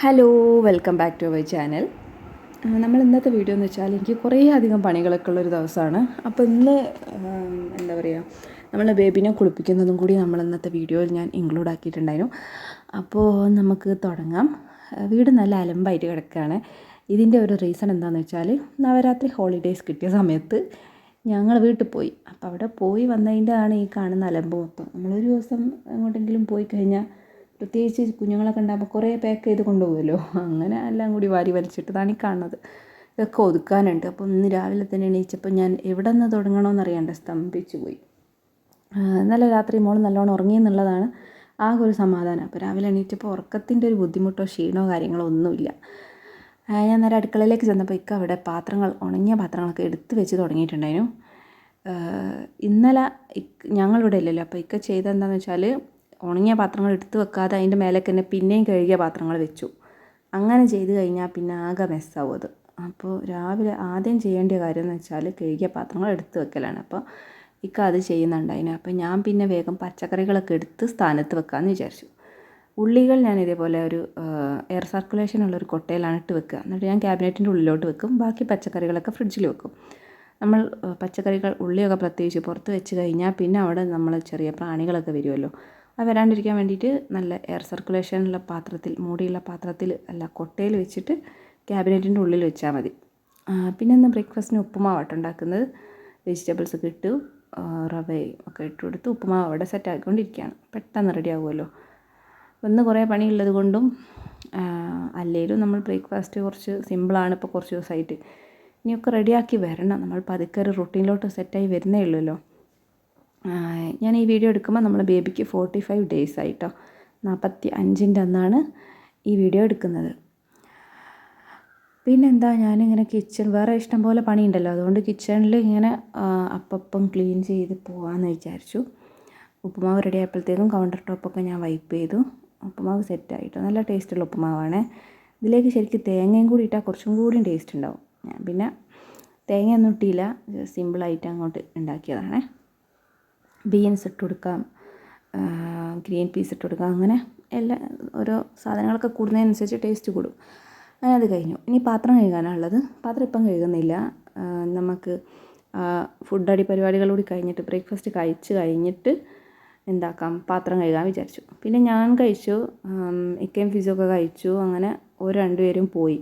Hello welcome back to our channel നമ്മൾ ഇന്നത്തെ video എന്ന് വെച്ചാൽ എനിക്ക് കുറേ അധികം പണികളൊക്കെ ഉള്ളൊരു ദിവസമാണ്. അപ്പോൾ ഇന്ന് എന്താ പറയുക നമ്മൾ ബേബിനെ കുളിപ്പിക്കുന്നതും കൂടി നമ്മൾ ഇന്നത്തെ വീഡിയോയിൽ ഞാൻ ഇൻക്ലൂഡ് ആക്കിയിട്ടുണ്ടായിരുന്നു. അപ്പോൾ നമുക്ക് തുടങ്ങാം. വീട് നല്ല അലമ്പായിട്ട് കിടക്കുകയാണ്. ഇതിന്റെ ഒരു റീസൺ എന്താണെന്ന് വെച്ചാൽ നവരാത്രി ഹോളിഡേയ്സ് കിട്ടിയ സമയത്ത് ഞങ്ങൾ വീട്ടിൽ പോയി. അപ്പോൾ അവിടെ പോയി വന്നതിന്റെ ആണ് ഈ കാണുന്ന അലമ്പ് മൊത്തം. നമ്മളൊരു ദിവസം എങ്ങോട്ടെങ്കിലും പോയി കഴിഞ്ഞാൽ പ്രത്യേകിച്ച് കുഞ്ഞുങ്ങളൊക്കെ ഉണ്ടാകുമ്പോൾ കുറേ പാക്ക് ചെയ്ത് കൊണ്ടുപോകുമല്ലോ. അങ്ങനെ എല്ലാം കൂടി വാരി വലിച്ചിട്ടതാണ് ഈ കാണുന്നത്. ഇതൊക്കെ ഒതുക്കാനുണ്ട്. അപ്പം ഇന്ന് രാവിലെ തന്നെ എണീച്ചപ്പോൾ ഞാൻ എവിടെ നിന്ന് തുടങ്ങണമെന്ന് അറിയാണ്ട് സ്തംഭിച്ചു പോയി. ഇന്നലെ രാത്രി മോൾ നല്ലോണം ഉറങ്ങി എന്നുള്ളതാണ് ആകെ ഒരു സമാധാനം. അപ്പോൾ രാവിലെ എണീറ്റപ്പോൾ ഉറക്കത്തിന്റെ ഒരു ബുദ്ധിമുട്ടോ ക്ഷീണോ കാര്യങ്ങളോ ഒന്നുമില്ല. ഞാൻ നേരെ അടുക്കളയിലേക്ക് ചെന്നപ്പോൾ ഇക്ക അവിടെ പാത്രങ്ങൾ ഉണങ്ങിയ പാത്രങ്ങളൊക്കെ എടുത്ത് വെച്ച് തുടങ്ങിയിട്ടുണ്ടായിരുന്നു. ഇന്നലെ ഞങ്ങളിവിടെ ഇല്ലല്ലോ. അപ്പോൾ ഇക്ക ചെയ്തെന്താണെന്ന് വെച്ചാൽ ഉണങ്ങിയ പാത്രങ്ങൾ എടുത്തു വെക്കാതെ അതിന്റെ മേലേക്ക് തന്നെ പിന്നെയും കഴുകിയ പാത്രങ്ങൾ വെച്ചു. അങ്ങനെ ചെയ്ത് കഴിഞ്ഞാൽ പിന്നെ ആകെ മെസ്സാവും അത്. അപ്പോൾ രാവിലെ ആദ്യം ചെയ്യേണ്ട കാര്യം എന്ന് വെച്ചാൽ കഴുകിയ പാത്രങ്ങൾ എടുത്ത് വെക്കലാണ്. അപ്പോൾ ഇക്ക അത് ചെയ്യുന്നുണ്ടായിന്. അപ്പോൾ ഞാൻ പിന്നെ വേഗം പച്ചക്കറികളൊക്കെ എടുത്ത് സ്ഥാനത്ത് വെക്കാമെന്ന് വിചാരിച്ചു. ഉള്ളികൾ ഞാൻ ഇതേപോലെ ഒരു എയർ സർക്കുലേഷൻ ഉള്ള ഒരു കൊട്ടയിലാണ് ഇട്ട് വെക്കുക. എന്നിട്ട് ഞാൻ ക്യാബിനറ്റിന്റെ ഉള്ളിലോട്ട് വെക്കും. ബാക്കി പച്ചക്കറികളൊക്കെ ഫ്രിഡ്ജിൽ വെക്കും. നമ്മൾ പച്ചക്കറികൾ ഉള്ളിയൊക്കെ പ്രത്യേകിച്ച് പുറത്ത് വെച്ച് കഴിഞ്ഞാൽ പിന്നെ അവിടെ നമ്മൾ ചെറിയ പ്രാണികളൊക്കെ വരുമല്ലോ. അത് വരാണ്ടിരിക്കാൻ വേണ്ടിയിട്ട് നല്ല എയർ സർക്കുലേഷനുള്ള പാത്രത്തിൽ മൂടിയുള്ള പാത്രത്തിൽ അല്ല കൊട്ടയിൽ വെച്ചിട്ട് ക്യാബിനറ്റിന്റെ ഉള്ളിൽ വെച്ചാൽ മതി. പിന്നെ ഇന്ന് ബ്രേക്ക്ഫാസ്റ്റിന് ഉപ്പുമാവട്ടം ഉണ്ടാക്കുന്നത്. വെജിറ്റബിൾസ് ഒക്കെ ഇട്ട് റവയും ഒക്കെ ഇട്ട് കൊടുത്ത്. ഉപ്പുമാവ് അവിടെ സെറ്റ് ആക്കിക്കൊണ്ടിരിക്കുകയാണ്. പെട്ടെന്ന് റെഡി ആകുമല്ലോ ഒന്ന് കുറേ പണിയുള്ളത് കൊണ്ടും അല്ലെങ്കിലും നമ്മൾ ബ്രേക്ക്ഫാസ്റ്റ് കുറച്ച് സിമ്പിളാണ് ഇപ്പോൾ കുറച്ച് ദിവസമായിട്ട് ഇനിയൊക്കെ റെഡിയാക്കി വരണം. നമ്മൾ പതുക്കെ ഒരു റുട്ടീനിലോട്ട് സെറ്റായി വരുന്നേ ഉള്ളൂല്ലോ. ഞാൻ ഈ വീഡിയോ എടുക്കുമ്പോൾ നമ്മൾ ബേബിക്ക് ഫോർട്ടി ഫൈവ് ഡേയ്സ് ആയിട്ടോ. നാൽപ്പത്തി അഞ്ചിന്റെ അന്നാണ് ഈ വീഡിയോ എടുക്കുന്നത്. പിന്നെന്താ ഞാനിങ്ങനെ കിച്ചൺ വേറെ ഇഷ്ടം പോലെ പണിയുണ്ടല്ലോ. അതുകൊണ്ട് കിച്ചണിൽ ഇങ്ങനെ അപ്പം ക്ലീൻ ചെയ്ത് പോകാമെന്ന് വിചാരിച്ചു. ഉപ്പുമാവ് റെഡി ആയപ്പോഴത്തേക്കും കൗണ്ടർ ടോപ്പൊക്കെ ഞാൻ വൈപ്പ് ചെയ്തു. ഉപ്പുമാവ് സെറ്റായിട്ടോ നല്ല ടേസ്റ്റുള്ള ഉപ്പുമാവാണ്. ഇതിലേക്ക് ശരിക്കും തേങ്ങയും കൂടി ഇട്ടാൽ കുറച്ചും കൂടിയും ടേസ്റ്റ് ഉണ്ടാവും. ഞാൻ പിന്നെ തേങ്ങയൊന്നും ഇട്ടില്ല. സിമ്പിളായിട്ട് അങ്ങോട്ട് ഉണ്ടാക്കിയതാണേ. ബീൻസ് ഇട്ട് കൊടുക്കാം ഗ്രീൻ പീസ് ഇട്ട് കൊടുക്കാം അങ്ങനെ എല്ലാ ഓരോ സാധനങ്ങളൊക്കെ കൂടുന്നതിനനുസരിച്ച് ടേസ്റ്റ് കൂടും. അങ്ങനെ അത് കഴിഞ്ഞു. ഇനി പാത്രം കഴുകാനുള്ളത്. പാത്രം ഇപ്പം കഴുകുന്നില്ല. നമുക്ക് ഫുഡ് അടി പരിപാടികളൂടി കഴിഞ്ഞിട്ട് ബ്രേക്ക്ഫാസ്റ്റ് കഴിച്ച് കഴിഞ്ഞിട്ട് എന്താക്കാം പാത്രം കഴുകാൻ വിചാരിച്ചു. പിന്നെ ഞാൻ കഴിച്ചു ഇക്കയും ഫിസൊക്കെ കഴിച്ചു അങ്ങനെ ഒരു രണ്ടുപേരും പോയി.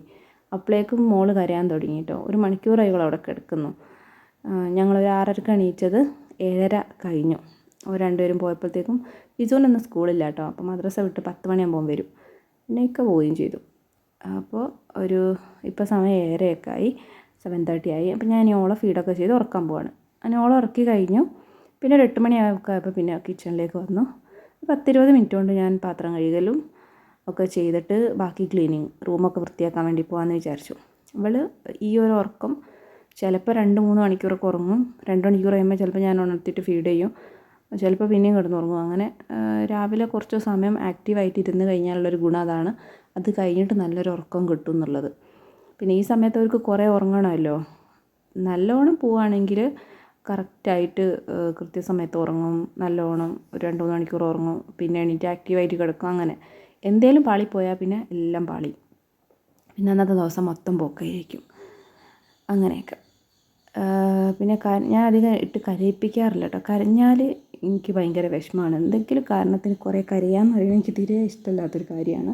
അപ്പോഴേക്കും മോൾ കരയാൻ തുടങ്ങി കേട്ടോ. ഒരു മണിക്കൂറായി അവൾ അവിടെ കിടക്കുന്നു ഞങ്ങളൊരു ആറരക്ക് എണീറ്റത് ഏഴര കഴിഞ്ഞു. ഒരു രണ്ടുപേരും പോയപ്പോഴത്തേക്കും ഫിസോനൊന്നും സ്കൂളില്ല കേട്ടോ. അപ്പോൾ മദ്രസ വിട്ട് പത്ത് മണിയാകുമ്പോൾ വരും. പിന്നെ ഇക്ക പോവുകയും ചെയ്തു. അപ്പോൾ ഒരു ഇപ്പോൾ സമയം ഏഴരയൊക്കെ ആയി. സെവൻ തേർട്ടി ആയി. അപ്പോൾ ഞാൻ ഓളെ ഫീഡൊക്കെ ചെയ്ത് ഉറക്കാൻ പോവാണ്. അങ്ങനെ ഓളെ ഉറക്കി കഴിഞ്ഞു. പിന്നെ ഒരു എട്ട് മണിയൊക്കെ ആയപ്പോൾ പിന്നെ കിച്ചണിലേക്ക് വന്നു. പത്തിരുപത് മിനിറ്റ് കൊണ്ട് ഞാൻ പാത്രം കഴുകലും ഒക്കെ ചെയ്തിട്ട് ബാക്കി ക്ലീനിങ് റൂമൊക്കെ വൃത്തിയാക്കാൻ വേണ്ടി പോകാമെന്ന് വിചാരിച്ചു. ഇവൾ ഈ ഒരു ഉറക്കം ചിലപ്പോൾ രണ്ട് മൂന്ന് മണിക്കൂറൊക്കെ ഉറങ്ങും. രണ്ട് മണിക്കൂർ കഴിയുമ്പോൾ ചിലപ്പോൾ ഞാൻ ഉണർത്തിയിട്ട് ഫീഡ് ചെയ്യും. ചിലപ്പോൾ പിന്നെയും കിടന്നുറങ്ങും. അങ്ങനെ രാവിലെ കുറച്ച് സമയം ആക്റ്റീവായിട്ട് ഇരുന്ന് കഴിഞ്ഞാലുള്ളൊരു ഗുണം അതാണ്. അത് കഴിഞ്ഞിട്ട് നല്ലൊരു ഉറക്കം കിട്ടും എന്നുള്ളത്. പിന്നെ ഈ സമയത്ത് അവർക്ക് കുറേ ഉറങ്ങണമല്ലോ. നല്ലോണം പോവുകയാണെങ്കിൽ കറക്റ്റായിട്ട് കൃത്യസമയത്ത് ഉറങ്ങും. നല്ലോണം ഒരു രണ്ട് മൂന്ന് മണിക്കൂർ ഉറങ്ങും. പിന്നെ എണീറ്റ് ആക്റ്റീവായിട്ട് കിടക്കും. അങ്ങനെ എന്തേലും പാളി പോയാൽ പിന്നെ എല്ലാം പാളി. പിന്നെ അന്നത്തെ ദിവസം മൊത്തം പോക്കായിരിക്കും. അങ്ങനെയൊക്കെ. പിന്നെ ഞാൻ അധികം ഇട്ട് കരയിപ്പിക്കാറില്ല കേട്ടോ കരഞ്ഞാൽ എനിക്ക് ഭയങ്കര വിഷമമാണ് എന്തെങ്കിലും കാരണത്തിന് കുറേ കരയാന്ന് പറയുന്നത് എനിക്ക് തീരെ ഇഷ്ടമില്ലാത്തൊരു കാര്യമാണ്.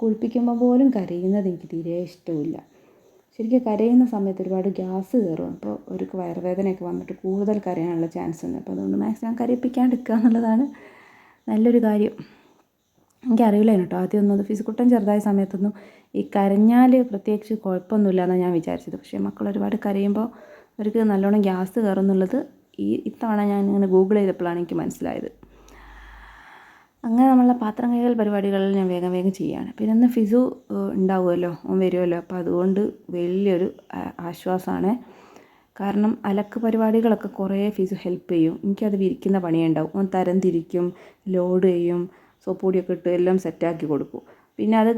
കുളിപ്പിക്കുമ്പോൾ പോലും കരയുന്നത് എനിക്ക് തീരെ ഇഷ്ടമില്ല ശരിക്കും കരയുന്ന സമയത്ത് ഒരുപാട് ഗ്യാസ് കയറും അപ്പോൾ ഒരു വയറുവേദനയൊക്കെ വന്നിട്ട് കൂടുതൽ കരയാനുള്ള ചാൻസ് ഉണ്ട്. അപ്പോൾ അതുകൊണ്ട് മാക്സിമം കരയിപ്പിക്കാണ്ടിരിക്കുക എന്നുള്ളതാണ് നല്ലൊരു കാര്യം. എനിക്കറിയില്ലായിരുന്നു കേട്ടോ ആദ്യം ഒന്നും ഫിസിക്കുട്ടൻ ചെറുതായ സമയത്തൊന്നും ഈ കരഞ്ഞാൽ പ്രത്യേകിച്ച് കുഴപ്പമൊന്നുമില്ല എന്നാണ് ഞാൻ വിചാരിച്ചത്. പക്ഷേ മക്കൾ ഒരുപാട് കരയുമ്പോൾ അവർക്ക് നല്ലോണം ഗ്യാസ് കയറും എന്നുള്ളത് ഈ ഇത്തവണ ഞാൻ ഇങ്ങനെ ഗൂഗിൾ ചെയ്തപ്പോഴാണ് എനിക്ക് മനസ്സിലായത്. അങ്ങനെ നമ്മളെ പാത്രം കൈകൾ പരിപാടികളിൽ ഞാൻ വേഗം വേഗം ചെയ്യുകയാണ്. പിന്നെ ഇന്ന് ഫിസു ഉണ്ടാവുമല്ലോ ഓൻ വരുമല്ലോ അപ്പോൾ അതുകൊണ്ട് വലിയൊരു ആശ്വാസമാണ്. കാരണം അലക്ക് പരിപാടികളൊക്കെ കുറേ ഫിസു ഹെൽപ്പ് ചെയ്യും. എനിക്കത് വിരിക്കുന്ന പണിയുണ്ടാവും. ഓൻ തരം തിരിക്കും ലോഡ് ചെയ്യും സോപ്പുപൊടിയൊക്കെ ഇട്ട് എല്ലാം സെറ്റാക്കി കൊടുക്കും. പിന്നെ അത്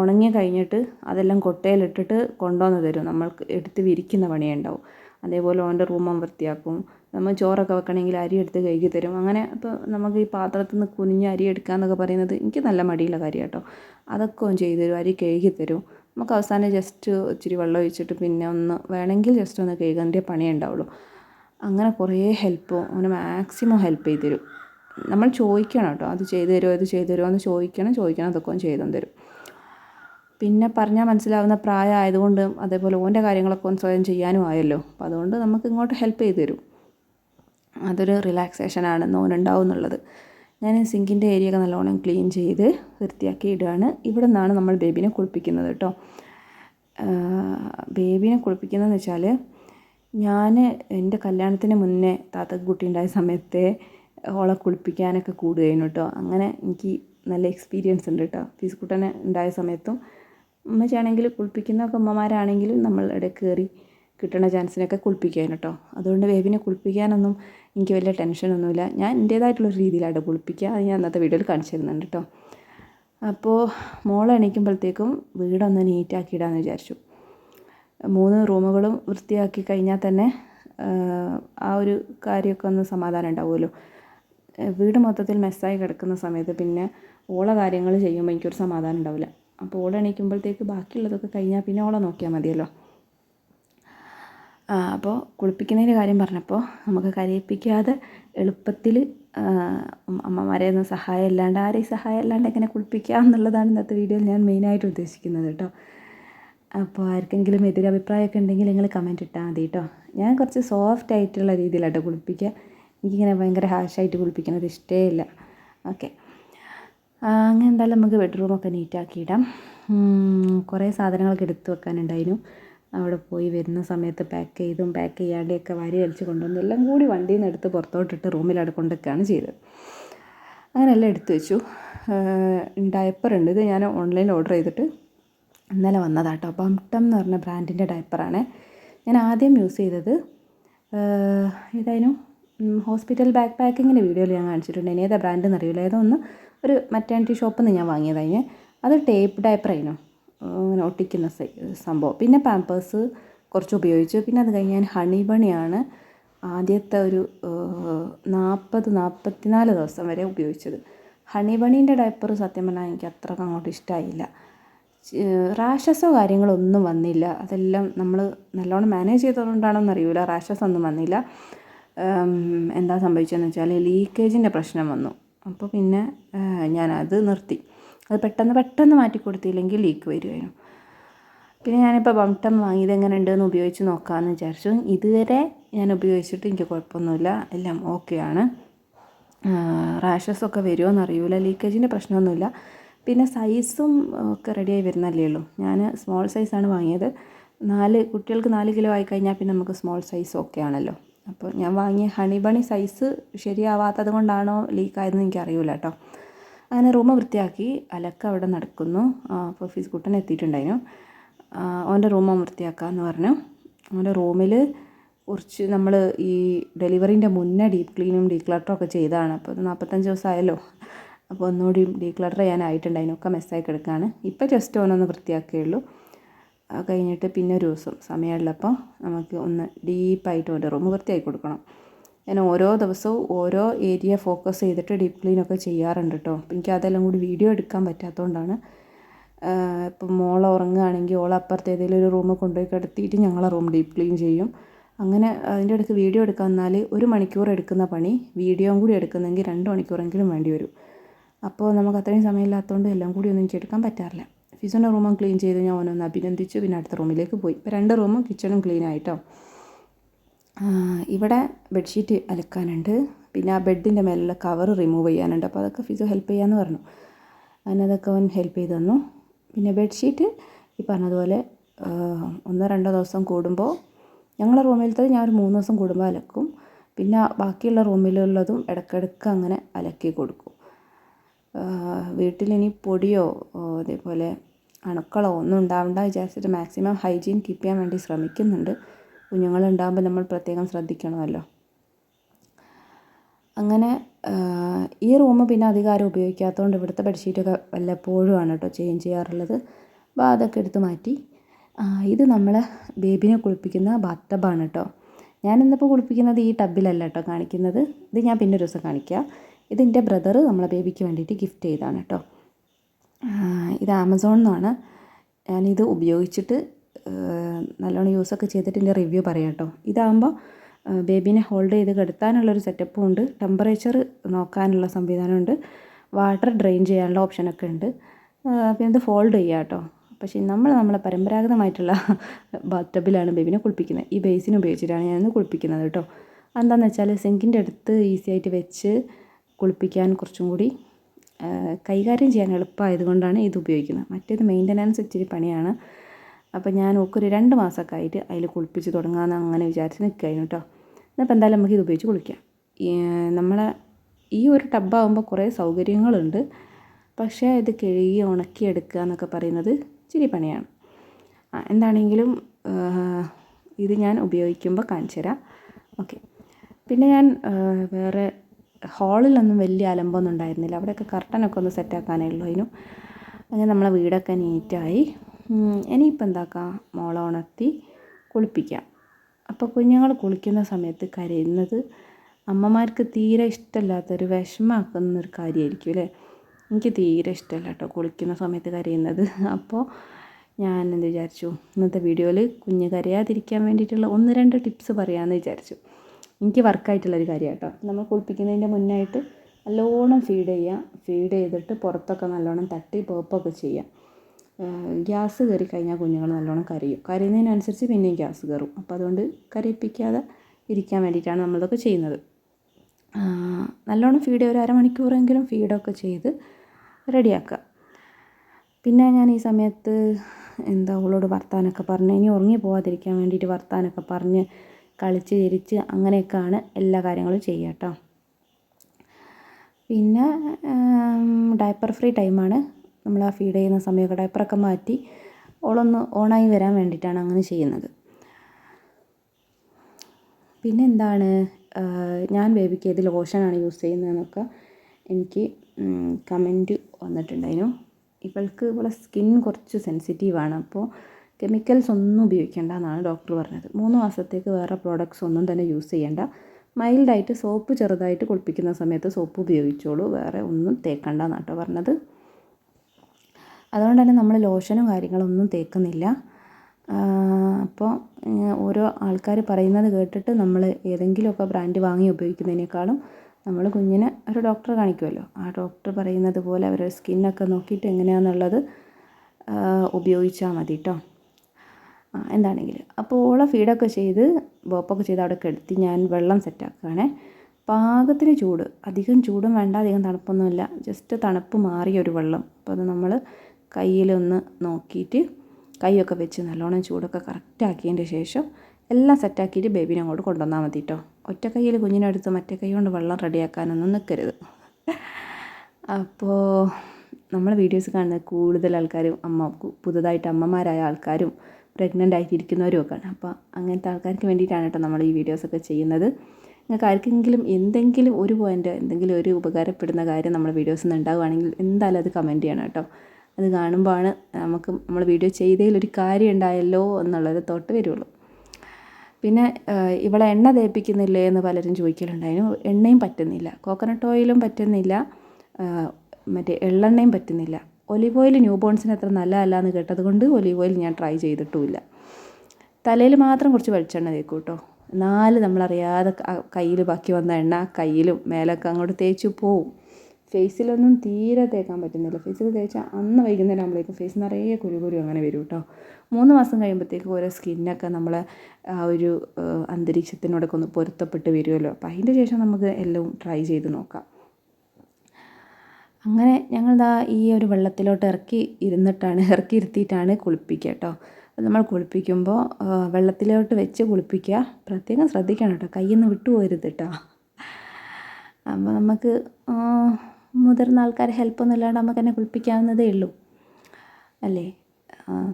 ഉണങ്ങി കഴിഞ്ഞിട്ട് അതെല്ലാം കൊട്ടയിലിട്ടിട്ട് കൊണ്ടുവന്ന് തരും. നമ്മൾക്ക് എടുത്ത് വിരിക്കുന്ന പണിയേ ഉണ്ടാവും അതേപോലെ ഓന്റെ റൂം അവൻ വൃത്തിയാക്കും. നമ്മൾ ചോറൊക്കെ വെക്കണമെങ്കിൽ അരി എടുത്ത് കഴുകി തരും. അങ്ങനെ ഇപ്പോൾ നമുക്ക് ഈ പാത്രത്തിൽ നിന്ന് കുനിഞ്ഞ് അരി എടുക്കുക എന്നൊക്കെ പറയുന്നത് എനിക്ക് നല്ല മടിയുള്ള കാര്യം കേട്ടോ അതൊക്കെ ഓൻ ചെയ്തു തരും അരി കഴുകി തരും. നമുക്ക് അവസാനം ജസ്റ്റ് ഇച്ചിരി വെള്ളം ഒഴിച്ചിട്ട് പിന്നെ ഒന്ന് വേണമെങ്കിൽ ജസ്റ്റ് ഒന്ന് കഴുകേണ്ട പണിയേ ഉണ്ടാവുള്ളൂ. അങ്ങനെ കുറേ ഹെൽപ്പ് ഓന് മാക്സിമം ഹെൽപ്പ് ചെയ്ത് തരും. നമ്മൾ ചോദിക്കണം കേട്ടോ അത് ചെയ്തു തരുമോ? ഇത് ചെയ്തു തരുമോ? എന്ന് ചോദിക്കണം ചോദിക്കണം അതൊക്കെ ചെയ്തു തരും. പിന്നെ പറഞ്ഞാൽ മനസ്സിലാവുന്ന പ്രായമായതുകൊണ്ട് അതേപോലെ ഓന്റെ കാര്യങ്ങളൊക്കെ ഓൻ സ്വയം ചെയ്യാനും ആയല്ലോ. അപ്പോൾ അതുകൊണ്ട് നമുക്ക് ഇങ്ങോട്ട് ഹെൽപ്പ് ചെയ്ത് തരും. അതൊരു റിലാക്സേഷനാണ് ഓനുണ്ടാവും എന്നുള്ളത്. ഞാൻ സിങ്കിന്റെ ഏരിയ ഒക്കെ നല്ലോണം ക്ലീൻ ചെയ്ത് വൃത്തിയാക്കി ഇടുകയാണ്. ഇവിടെ നിന്നാണ് നമ്മൾ ബേബിനെ കുളിപ്പിക്കുന്നത് കേട്ടോ. ബേബിനെ കുളിപ്പിക്കുന്നതെന്ന് വെച്ചാൽ ഞാൻ എന്റെ കല്യാണത്തിന് മുന്നേ താത്തക്ക് കുട്ടി ഉണ്ടായ സമയത്തെ ഓളെ കുളിപ്പിക്കാനൊക്കെ കൂടുകയായിരുന്നു കേട്ടോ. അങ്ങനെ എനിക്ക് നല്ല എക്സ്പീരിയൻസ് ഉണ്ട് കേട്ടോ. ഫീസ് കുട്ടനെ ഉണ്ടായ സമയത്തും ഉമ്മച്ചാണെങ്കിൽ കുളിപ്പിക്കുന്ന ഉമ്മമാരാണെങ്കിലും നമ്മൾ ഇടയിൽ കയറി കിട്ടുന്ന ചാൻസിനൊക്കെ കുളിപ്പിക്കാൻ കേട്ടോ. അതുകൊണ്ട് ബേബിനെ കുളിപ്പിക്കാനൊന്നും എനിക്ക് വലിയ ടെൻഷനൊന്നുമില്ല ഞാൻ എന്റേതായിട്ടുള്ള രീതിയിലാണ് കുളിപ്പിക്കുക. അത് ഞാൻ അന്നത്തെ വീഡിയോയിൽ കാണിച്ചു തരുന്നുണ്ട് കേട്ടോ. അപ്പോൾ മോളെ എണീക്കുമ്പോഴത്തേക്കും വീടൊന്ന് നീറ്റാക്കി ഇടാമെന്ന് വിചാരിച്ചു. മൂന്ന് റൂമുകളും വൃത്തിയാക്കി കഴിഞ്ഞാൽ തന്നെ ആ ഒരു കാര്യമൊക്കെ ഒന്ന് സമാധാനം ഉണ്ടാവുമല്ലോ. വീട് മൊത്തത്തിൽ മെസ്സായി കിടക്കുന്ന സമയത്ത് പിന്നെ ഓള കാര്യങ്ങൾ ചെയ്യുമ്പോൾ എനിക്കൊരു സമാധാനം ഉണ്ടാവില്ല. അപ്പോൾ ഓള എണീക്കുമ്പോഴത്തേക്ക് ബാക്കിയുള്ളതൊക്കെ കഴിഞ്ഞാൽ പിന്നെ ഓളെ നോക്കിയാൽ മതിയല്ലോ. അപ്പോൾ കുളിപ്പിക്കുന്നതിന്റെ കാര്യം പറഞ്ഞപ്പോൾ നമുക്ക് കരയിപ്പിക്കാതെ എളുപ്പത്തിൽ അമ്മമാരെ ഒന്നും സഹായം ഇല്ലാണ്ട് ആരെയും സഹായം ഇല്ലാണ്ട് എങ്ങനെ കുളിപ്പിക്കുക എന്നുള്ളതാണ് ഇന്നത്തെ വീഡിയോയിൽ ഞാൻ മെയിനായിട്ട് ഉദ്ദേശിക്കുന്നത് കേട്ടോ. അപ്പോൾ ആർക്കെങ്കിലും എതിരഭിപ്രായമൊക്കെ ഉണ്ടെങ്കിൽ നിങ്ങൾ കമന്റ് ഇട്ടാൽ മതി കേട്ടോ. ഞാൻ കുറച്ച് സോഫ്റ്റ് ആയിട്ടുള്ള രീതിയിലാട്ടോ കുളിപ്പിക്കുക. എനിക്കിങ്ങനെ ഭയങ്കര ഹാഷായിട്ട് കുളിപ്പിക്കുന്നത് ഇഷ്ടേ ഇല്ല. ഓക്കെ അങ്ങനെ എന്തായാലും നമുക്ക് ബെഡ്റൂമൊക്കെ നീറ്റാക്കി ഇടാം. കുറേ സാധനങ്ങളൊക്കെ എടുത്തു വെക്കാനുണ്ടായിരുന്നു. അവിടെ പോയി വരുന്ന സമയത്ത് പാക്ക് ചെയ്തും പാക്ക് ചെയ്യാതെയൊക്കെ വാരി വലിച്ച് കൊണ്ടുവന്ന് എല്ലാം കൂടി വണ്ടിയിൽ നിന്ന് എടുത്ത് പുറത്തോട്ടിട്ട് റൂമിൽ അവിടെ കൊണ്ടുവയ്ക്കുകയാണ് ചെയ്തത്. അങ്ങനെ എല്ലാം എടുത്തു വെച്ചു. ഡയപ്പർ ഉണ്ട്. ഇത് ഞാൻ ഓൺലൈനിൽ ഓർഡർ ചെയ്തിട്ട് ഇന്നലെ വന്നതാട്ടോ. ബംടം എന്ന് പറഞ്ഞ ബ്രാൻഡിന്റെ ഡയപ്പറാണ് ഞാൻ ആദ്യം യൂസ് ചെയ്തത് ഏതായാലും ഹോസ്പിറ്റൽ ബാക്ക് പാക്കിങ്ങിന്റെ വീഡിയോയിൽ ഞാൻ കാണിച്ചിട്ടുണ്ട്. ഇനി ഏതാ ബ്രാൻഡ് എന്നറിയില്ല ഏതോ ഒന്ന് ഒരു മറ്റാനിറ്റി ഷോപ്പിൽ നിന്ന് ഞാൻ വാങ്ങിയതായിരുന്നു അത് ടേപ്പ് ഡയപ്പറായിരുന്നു അങ്ങനെ ഒട്ടിക്കുന്ന സംഭവം. പിന്നെ പാമ്പേഴ്സ് കുറച്ച് ഉപയോഗിച്ചു. പിന്നെ അത് കഴിഞ്ഞ് ഞാൻ ഹണി ബണിയാണ് ആദ്യത്തെ ഒരു നാൽപ്പത് നാൽപ്പത്തിനാല് ദിവസം വരെ ഉപയോഗിച്ചത്. ഹണി ബണീന്റെ ഡയപ്പർ സത്യം പറഞ്ഞാൽ എനിക്ക് അത്ര അങ്ങോട്ട് ഇഷ്ടമായില്ല റാഷസോ കാര്യങ്ങളൊന്നും വന്നില്ല. അതെല്ലാം നമ്മൾ നല്ലോണം മാനേജ് ചെയ്തതുകൊണ്ടാണെന്ന് അറിയില്ല റാഷസ് ഒന്നും വന്നില്ല. എന്താ സംഭവിച്ചതെന്ന് വെച്ചാൽ ലീക്കേജിന്റെ പ്രശ്നം വന്നു. അപ്പോൾ പിന്നെ ഞാനത് നിർത്തി. അത് പെട്ടെന്ന് പെട്ടെന്ന് മാറ്റി കൊടുത്തില്ലെങ്കിൽ ലീക്ക് വരുമായിരുന്നു പിന്നെ ഞാനിപ്പോൾ ബംട്ടം വാങ്ങിയത് എങ്ങനെ ഉണ്ടെന്ന് ഉപയോഗിച്ച് നോക്കാമെന്ന് വിചാരിച്ചു. ഇതുവരെ ഞാൻ ഉപയോഗിച്ചിട്ട് എനിക്ക് കുഴപ്പമൊന്നുമില്ല. എല്ലാം ഓക്കെയാണ് റാഷസ് ഒക്കെ വരുമോ എന്നറിയില്ല ലീക്കേജിന്റെ പ്രശ്നമൊന്നുമില്ല. പിന്നെ സൈസും ഒക്കെ റെഡിയായി വരുന്നല്ലേ ഉള്ളൂ. ഞാൻ സ്മോൾ സൈസാണ് വാങ്ങിയത്. നാല് കുട്ടികൾക്ക് നാല് കിലോ ആയി കഴിഞ്ഞാൽ പിന്നെ നമുക്ക് സ്മോൾ സൈസ് ഓക്കെ ആണല്ലോ. അപ്പോൾ ഞാൻ വാങ്ങിയ ഹണി ബണി സൈസ് ശരിയാവാത്തത് കൊണ്ടാണോ ലീക്കായതെന്ന് എനിക്ക് അറിയില്ല കേട്ടോ അങ്ങനെ റൂം വൃത്തിയാക്കി അലക്ക അവിടെ നടക്കുന്നു. അപ്പോൾ ഫീസ് കുട്ടൻ എത്തിയിട്ടുണ്ടായിരുന്നു അവന്റെ റൂം വൃത്തിയാക്കാമെന്ന് പറഞ്ഞു. അവന്റെ റൂമിൽ കുറച്ച് നമ്മൾ ഈ ഡെലിവറിന്റെ മുന്നേ ഡീപ്പ് ക്ലീനും ഡീക്ലട്ടറും ഒക്കെ ചെയ്തതാണ്. അപ്പോൾ അത് നാൽപ്പത്തഞ്ച് ദിവസമായല്ലോ. അപ്പോൾ ഒന്നുകൂടി ഡീക്ലട്ടർ ചെയ്യാനായിട്ടുണ്ടായിരുന്നു. ഒക്കെ മെസ്സായി കിടക്കുകയാണ്. ഇപ്പോൾ ജസ്റ്റ് ഓനൊന്ന് വൃത്തിയാക്കുകയുള്ളൂ. കഴിഞ്ഞിട്ട് പിന്നെ ഒരു ദിവസം സമയമുള്ളപ്പോൾ നമുക്ക് ഒന്ന് ഡീപ്പായിട്ട് ഒരു റൂം വൃത്തിയാക്കി കൊടുക്കണം. ഞാൻ ഓരോ ദിവസവും ഓരോ ഏരിയ ഫോക്കസ് ചെയ്തിട്ട് ഡീപ്പ് ക്ലീൻ ഒക്കെ ചെയ്യാറുണ്ട് കേട്ടോ അപ്പം എനിക്ക് അതെല്ലാം കൂടി വീഡിയോ എടുക്കാൻ പറ്റാത്തതുകൊണ്ടാണ് ഇപ്പം മോൾ ഉറങ്ങുകയാണെങ്കിൽ ഓൾ അപ്പുറത്ത് ഏതെങ്കിലും ഒരു റൂം കൊണ്ടുപോയി കിടത്തിയിട്ട് ഞങ്ങളെ റൂം ഡീപ്പ് ക്ലീൻ ചെയ്യും. അങ്ങനെ അതിന്റെ അടുത്ത് വീഡിയോ എടുക്കാൻ വന്നാൽ ഒരു മണിക്കൂർ എടുക്കുന്ന പണി വീഡിയോയും കൂടി എടുക്കുന്നെങ്കിൽ രണ്ട് മണിക്കൂറെങ്കിലും വേണ്ടി വരും. അപ്പോൾ നമുക്ക് അത്രയും സമയമില്ലാത്തതുകൊണ്ട് എല്ലാം കൂടി ഒന്നും എനിക്ക് എടുക്കാൻ പറ്റാറില്ല. ഫിസോന്റെ റൂമും ക്ലീൻ ചെയ്ത് ഞാൻ ഓനൊന്ന് അഭിനന്ദിച്ചു. പിന്നെ അടുത്ത റൂമിലേക്ക് പോയി. ഇപ്പോൾ രണ്ട് റൂമും കിച്ചണും ക്ലീൻ ആയിട്ടോ. ഇവിടെ ബെഡ്ഷീറ്റ് അലക്കാനുണ്ട്. പിന്നെ ആ ബെഡിന്റെ മേലുള്ള കവർ റിമൂവ് ചെയ്യാനുണ്ട്. അപ്പോൾ അതൊക്കെ ഫിസോ ഹെൽപ്പ് ചെയ്യാമെന്ന് പറഞ്ഞു. അങ്ങനെ അതൊക്കെ അവൻ ഹെൽപ്പ് ചെയ്ത് തന്നു. പിന്നെ ബെഡ്ഷീറ്റ് ഈ പറഞ്ഞതുപോലെ ഒന്നോ രണ്ടോ ദിവസം കൂടുമ്പോൾ ഞങ്ങളുടെ റൂമിലത്തത് ഞാൻ ഒരു മൂന്ന് ദിവസം കൂടുമ്പോൾ അലക്കും. പിന്നെ ബാക്കിയുള്ള റൂമിലുള്ളതും ഇടയ്ക്കിടയ്ക്ക് അങ്ങനെ അലക്കി കൊടുക്കും. വീട്ടിലിനി പൊടിയോ അതേപോലെ അണുക്കളോ ഒന്നും ഉണ്ടാവണ്ട വിചാരിച്ചിട്ട് മാക്സിമം ഹൈജീൻ കീപ്പ് ചെയ്യാൻ വേണ്ടി ശ്രമിക്കുന്നുണ്ട്. കുഞ്ഞുങ്ങളുണ്ടാകുമ്പോൾ നമ്മൾ പ്രത്യേകം ശ്രദ്ധിക്കണമല്ലോ. അങ്ങനെ ഈ റൂം പിന്നെ അധികാരം ഉപയോഗിക്കാത്തതുകൊണ്ട് ഇവിടുത്തെ ബെഡ്ഷീറ്റൊക്കെ വല്ലപ്പോഴും ആണ് കേട്ടോ ചേഞ്ച് ചെയ്യാറുള്ളത്. അപ്പോൾ അതൊക്കെ എടുത്ത് മാറ്റി. ഇത് നമ്മൾ ബേബിനെ കുളിപ്പിക്കുന്ന ബാത്തബാണ് കേട്ടോ ഞാനിന്നിപ്പോൾ കുളിപ്പിക്കുന്നത് ഈ ടബിലല്ല കേട്ടോ കാണിക്കുന്നത്. ഇത് ഞാൻ പിന്നെ ഒരു ദിവസം കാണിക്കാം. ഇത് എന്റെ ബ്രദർ നമ്മളെ ബേബിക്ക് വേണ്ടിയിട്ട് ഗിഫ്റ്റ് ചെയ്താണ് കേട്ടോ ഇത് ആമസോണിൽ നിന്നാണ്. ഞാനിത് ഉപയോഗിച്ചിട്ട് നല്ലോണം യൂസൊക്കെ ചെയ്തിട്ട് എന്റെ റിവ്യൂ പറയാം കേട്ടോ ഇതാകുമ്പോൾ ബേബീനെ ഹോൾഡ് ചെയ്ത് കിടത്താനുള്ളൊരു സെറ്റപ്പും ഉണ്ട്. ടെമ്പറേച്ചർ നോക്കാനുള്ള സംവിധാനമുണ്ട്. വാട്ടർ ഡ്രെയിൻ ചെയ്യാനുള്ള ഓപ്ഷനൊക്കെ ഉണ്ട്. പിന്നെ ഇത് ഫോൾഡ് ചെയ്യാം കേട്ടോ പക്ഷേ നമ്മൾ നമ്മളെ പരമ്പരാഗതമായിട്ടുള്ള ബാത്ത് ടബിലാണ് ബേബിനെ കുളിപ്പിക്കുന്നത്. ഈ ബേസിന് ഉപയോഗിച്ചിട്ടാണ് ഞാനിന്ന് കുളിപ്പിക്കുന്നത് കേട്ടോ എന്താണെന്ന് വെച്ചാൽ സിങ്കിന്റെ അടുത്ത് ഈസി ആയിട്ട് വെച്ച് കുളിപ്പിക്കാൻ കുറച്ചും കൂടി കൈകാര്യം ചെയ്യാൻ എളുപ്പമായതുകൊണ്ടാണ് ഇത് ഉപയോഗിക്കുന്നത്. മറ്റേത് മെയിന്റനൻസ് ഇച്ചിരി പണിയാണ്. അപ്പോൾ ഞാൻ ഒരു രണ്ട് മാസമൊക്കെ ആയിട്ട് അതിൽ കുളിപ്പിച്ച് തുടങ്ങാമെന്ന് അങ്ങനെ വിചാരിച്ച് നിൽക്കുകയായിരുന്നു കേട്ടോ എന്നിപ്പോൾ എന്തായാലും നമുക്ക് ഇത് ഉപയോഗിച്ച് കുളിക്കാം. നമ്മളെ ഈ ഒരു ടബാകുമ്പോൾ കുറേ സൗകര്യങ്ങളുണ്ട്. പക്ഷേ ഇത് കഴുകി ഉണക്കിയെടുക്കുക എന്നൊക്കെ പറയുന്നത് ഇച്ചിരി പണിയാണ്. എന്താണെങ്കിലും ഇത് ഞാൻ ഉപയോഗിക്കുമ്പോൾ കാണിച്ചു തരാം ഓക്കെ. പിന്നെ ഞാൻ വേറെ ഹാളിലൊന്നും വലിയ അലമ്പൊന്നും ഉണ്ടായിരുന്നില്ല. അവിടെയൊക്കെ കർട്ടനൊക്കെ ഒന്ന് സെറ്റാക്കാനേ ഉള്ളൂ അതിനും. അങ്ങനെ നമ്മളെ വീടൊക്കെ നീറ്റായി. ഇനിയിപ്പോൾ എന്താക്കാം? മോളെ ഉണർത്തി കുളിപ്പിക്കാം. അപ്പോൾ കുഞ്ഞുങ്ങൾ കുളിക്കുന്ന സമയത്ത് കരയുന്നത് അമ്മമാർക്ക് തീരെ ഇഷ്ടമല്ലാത്തൊരു വിഷമാക്കുന്ന ഒരു കാര്യമായിരിക്കും അല്ലേ? എനിക്ക് തീരെ ഇഷ്ടമല്ല കേട്ടോ കുളിക്കുന്ന സമയത്ത് കരയുന്നത്. അപ്പോൾ ഞാൻ എന്ത് വിചാരിച്ചു? ഇന്നത്തെ വീഡിയോയിൽ കുഞ്ഞ് കരയാതിരിക്കാൻ വേണ്ടിയിട്ടുള്ള ഒന്ന് രണ്ട് ടിപ്സ് പറയാമെന്ന് വിചാരിച്ചു. എനിക്ക് വർക്കായിട്ടുള്ളൊരു കാര്യം കേട്ടോ നമ്മൾ കുളിപ്പിക്കുന്നതിന്റെ മുന്നായിട്ട് നല്ലോണം ഫീഡ് ചെയ്യുക ഫീഡ് ചെയ്തിട്ട് പുറത്തൊക്കെ നല്ലോണം തട്ടി പോപ്പൊക്കെ ചെയ്യാം. ഗ്യാസ് കയറി കഴിഞ്ഞാൽ കുഞ്ഞുങ്ങൾ നല്ലോണം കരയും. കരയുന്നതിനനുസരിച്ച് പിന്നെയും ഗ്യാസ് കയറും. അപ്പോൾ അതുകൊണ്ട് കരയിപ്പിക്കാതെ ഇരിക്കാൻ വേണ്ടിയിട്ടാണ് നമ്മളിതൊക്കെ ചെയ്യുന്നത്. നല്ലോണം ഫീഡ് ഒരു അരമണിക്കൂറെങ്കിലും ഫീഡൊക്കെ ചെയ്ത് റെഡിയാക്കുക. പിന്നെ ഞാൻ ഈ സമയത്ത് എന്താ അവളോട് വർത്താനൊക്കെ പറഞ്ഞ് ഇനി ഉറങ്ങി പോകാതിരിക്കാൻ വേണ്ടിയിട്ട് വർത്താനൊക്കെ പറഞ്ഞ് കളിച്ച് ചിരിച്ച് അങ്ങനെയൊക്കെയാണ് എല്ലാ കാര്യങ്ങളും ചെയ്യുക കേട്ടോ. പിന്നെ ഡയപ്പർ ഫ്രീ ടൈമാണ് നമ്മൾ ആ ഫീഡ് ചെയ്യുന്ന സമയമൊക്കെ ഡയപ്പറൊക്കെ മാറ്റി ഓളൊന്ന് ഓണായി വരാൻ വേണ്ടിയിട്ടാണ് അങ്ങനെ ചെയ്യുന്നത്. പിന്നെ എന്താണ്? ഞാൻ ബേബിക്ക് ഏത് ലോഷനാണ് യൂസ് ചെയ്യുന്നതെന്നൊക്കെ എനിക്ക് കമന്റ് വന്നിട്ടുണ്ടായിരുന്നു. ഇവൾക്ക് ഇവളെ സ്കിൻ കുറച്ച് സെൻസിറ്റീവാണ് അപ്പോൾ കെമിക്കൽസ് ഒന്നും ഉപയോഗിക്കേണ്ട എന്നാണ് ഡോക്ടർ പറഞ്ഞത്. മൂന്ന് മാസത്തേക്ക് വേറെ പ്രോഡക്ട്സ് ഒന്നും തന്നെ യൂസ് ചെയ്യേണ്ട. മൈൽഡായിട്ട് സോപ്പ് ചെറുതായിട്ട് കുളിപ്പിക്കുന്ന സമയത്ത് സോപ്പ് ഉപയോഗിച്ചോളൂ. വേറെ ഒന്നും തേക്കണ്ട എന്നാട്ടോ പറഞ്ഞത്. അതുകൊണ്ട് തന്നെ നമ്മൾ ലോഷനും കാര്യങ്ങളൊന്നും തേക്കുന്നില്ല. അപ്പോൾ ഓരോ ആൾക്കാർ പറയുന്നത് കേട്ടിട്ട് നമ്മൾ ഏതെങ്കിലുമൊക്കെ ബ്രാൻഡ് വാങ്ങി ഉപയോഗിക്കുന്നതിനേക്കാളും നമ്മൾ കുഞ്ഞിനെ ഒരു ഡോക്ടറെ കാണിക്കുമല്ലോ. ആ ഡോക്ടർ പറയുന്നത് പോലെ അവരുടെ സ്കിന്നൊക്കെ നോക്കിയിട്ട് എങ്ങനെയാണെന്നുള്ളത് ഉപയോഗിച്ചാൽ മതി കേട്ടോ എന്താണെങ്കിലും. അപ്പോൾ ഓളെ ഫീഡൊക്കെ ചെയ്ത് ബോപ്പൊക്കെ ചെയ്ത് അവിടെ കെടുത്തി ഞാൻ വെള്ളം സെറ്റാക്കുകയാണേ പാകത്തിന് ചൂട്. അധികം ചൂടും വേണ്ട അധികം തണുപ്പൊന്നുമില്ല. ജസ്റ്റ് തണുപ്പ് മാറിയ ഒരു വെള്ളം. അപ്പോൾ അത് നമ്മൾ കയ്യിലൊന്ന് നോക്കിയിട്ട് കൈയൊക്കെ വെച്ച് നല്ലോണം ചൂടൊക്കെ കറക്റ്റാക്കിയതിന്റെ ശേഷം എല്ലാം സെറ്റാക്കിയിട്ട് ബേബിനെ അങ്ങോട്ട് കൊണ്ടുവന്നാൽ മതി കേട്ടോ ഒറ്റ കയ്യിൽ കുഞ്ഞിനെടുത്ത് മറ്റേ കൈ കൊണ്ട് വെള്ളം റെഡിയാക്കാനൊന്നും നിൽക്കരുത്. അപ്പോൾ നമ്മൾ വീഡിയോസ് കാണുന്ന കൂടുതൽ ആൾക്കാരും അമ്മ പുതുതായിട്ട് അമ്മമാരായ ആൾക്കാരും പ്രഗ്നന്റ് ആയിട്ടിരിക്കുന്നവരും ആണ് അപ്പോൾ അങ്ങനത്തെ ആൾക്കാർക്ക് വേണ്ടിയിട്ടാണ് കേട്ടോ നമ്മൾ ഈ വീഡിയോസൊക്കെ ചെയ്യുന്നത്. നിങ്ങൾക്ക് ആർക്കെങ്കിലും എന്തെങ്കിലും ഒരു പോയിന്റ് എന്തെങ്കിലും ഒരു ഉപകാരപ്പെടുന്ന കാര്യം നമ്മുടെ വീഡിയോസിൽ നിന്ന് ഉണ്ടാവുകയാണെങ്കിൽ എന്തായാലും അത് കമന്റ് ചെയ്യണം കേട്ടോ. അത് കാണുമ്പോഴാണ് നമുക്ക് നമ്മൾ വീഡിയോ ചെയ്തതിൽ ഒരു കാര്യം ഉണ്ടായല്ലോ എന്നുള്ളൊരു തോട്ട് വരുള്ളൂ. പിന്നെ ഇവളെ എണ്ണ തേപ്പിക്കുന്നില്ലേ എന്ന് പലരും ചോദിക്കലുണ്ടായിരുന്നു. എണ്ണയും പറ്റുന്നില്ല. കോക്കനട്ട് ഓയിലും പറ്റുന്നില്ല. മറ്റേ എള്ളെണ്ണയും പറ്റുന്നില്ല. ഒലിവ് ഓയിൽ ന്യൂ ബോൺസിന് അത്ര നല്ലതല്ല എന്ന് കേട്ടത് കൊണ്ട് ഒലിവ് ഓയിൽ ഞാൻ ട്രൈ ചെയ്തിട്ടുമില്ല. തലയിൽ മാത്രം കുറച്ച് വെളിച്ചെണ്ണ തേക്കും കേട്ടോ എന്നാലും നമ്മളറിയാതെ കയ്യിൽ ബാക്കി വന്ന എണ്ണ കയ്യിലും മേലൊക്കെ അങ്ങോട്ട് തേച്ചു പോവും. ഫേസിലൊന്നും തീരെ തേക്കാൻ പറ്റുന്നില്ല. ഫേസിൽ തേച്ചാൽ അന്ന് വൈകുന്നേരം ആകുമ്പോഴേക്കും ഫേസ് നിറയെ കുരു അങ്ങനെ വരും കേട്ടോ മൂന്ന് മാസം കഴിയുമ്പോഴത്തേക്കും ഓരോ സ്കിന്നൊക്കെ നമ്മൾ ആ ഒരു അന്തരീക്ഷത്തിനോടൊക്കെ ഒന്ന് പൊരുത്തപ്പെട്ട് വരുമല്ലോ. അപ്പോൾ അതിന്റെ ശേഷം നമുക്ക് എല്ലാം ട്രൈ ചെയ്ത് നോക്കാം. അങ്ങനെ ഞങ്ങൾ ദാ ഈ ഒരു വെള്ളത്തിലോട്ട് ഇറക്കി ഇരുന്നിട്ടാണ് ഇറക്കി ഇരുത്തിയിട്ടാണ് കുളിപ്പിക്കുക കേട്ടോ. നമ്മൾ കുളിപ്പിക്കുമ്പോൾ വെള്ളത്തിലോട്ട് വെച്ച് കുളിപ്പിക്കുക. പ്രത്യേകം ശ്രദ്ധിക്കണം കേട്ടോ. കയ്യിൽ നിന്ന് വിട്ടു കേട്ടോ. അപ്പോൾ നമുക്ക് മുതിർന്ന ആൾക്കാരെ ഹെൽപ്പൊന്നും ഇല്ലാണ്ട് നമുക്ക് തന്നെ കുളിപ്പിക്കാവുന്നതേ ഉള്ളൂ. അല്ലേ?